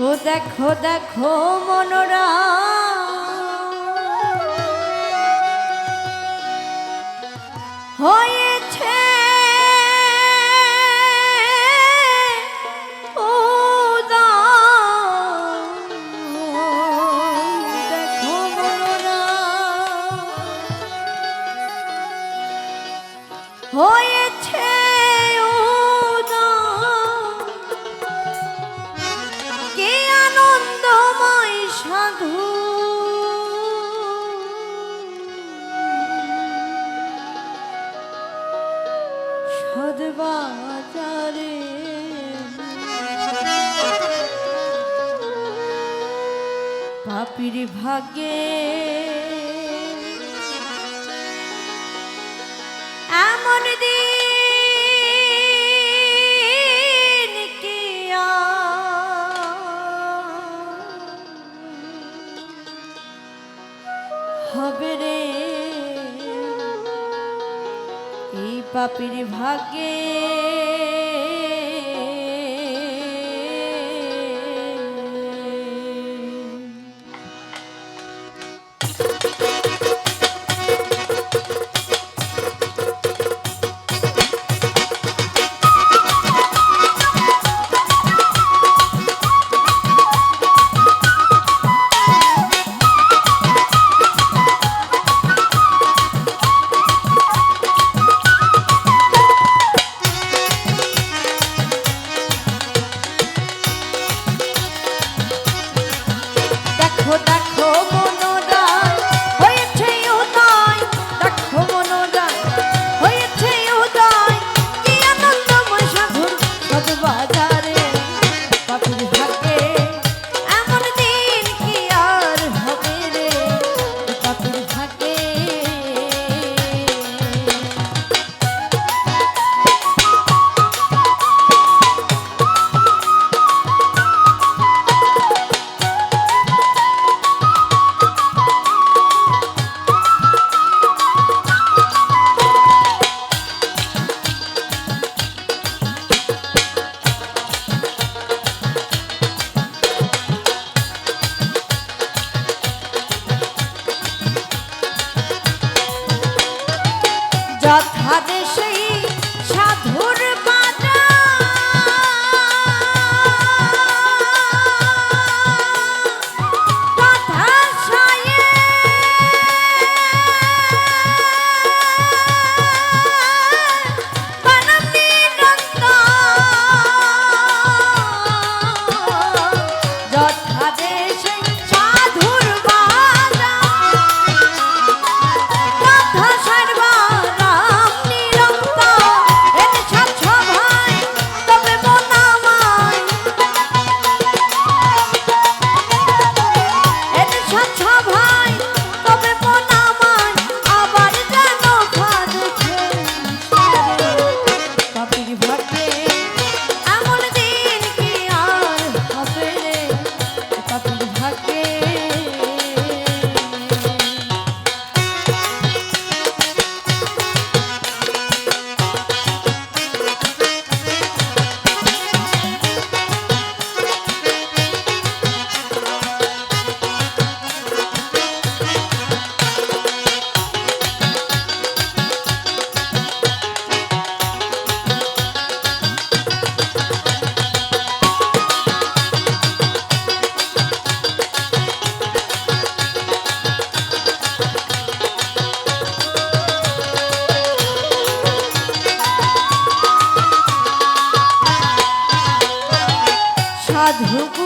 ও দেখো দেখো মনোরা। হয়েছে পাপির ভাগে। এমন দিন কি হবে রে? এই পাপির ভাগে কথা 怕不怕 সাধু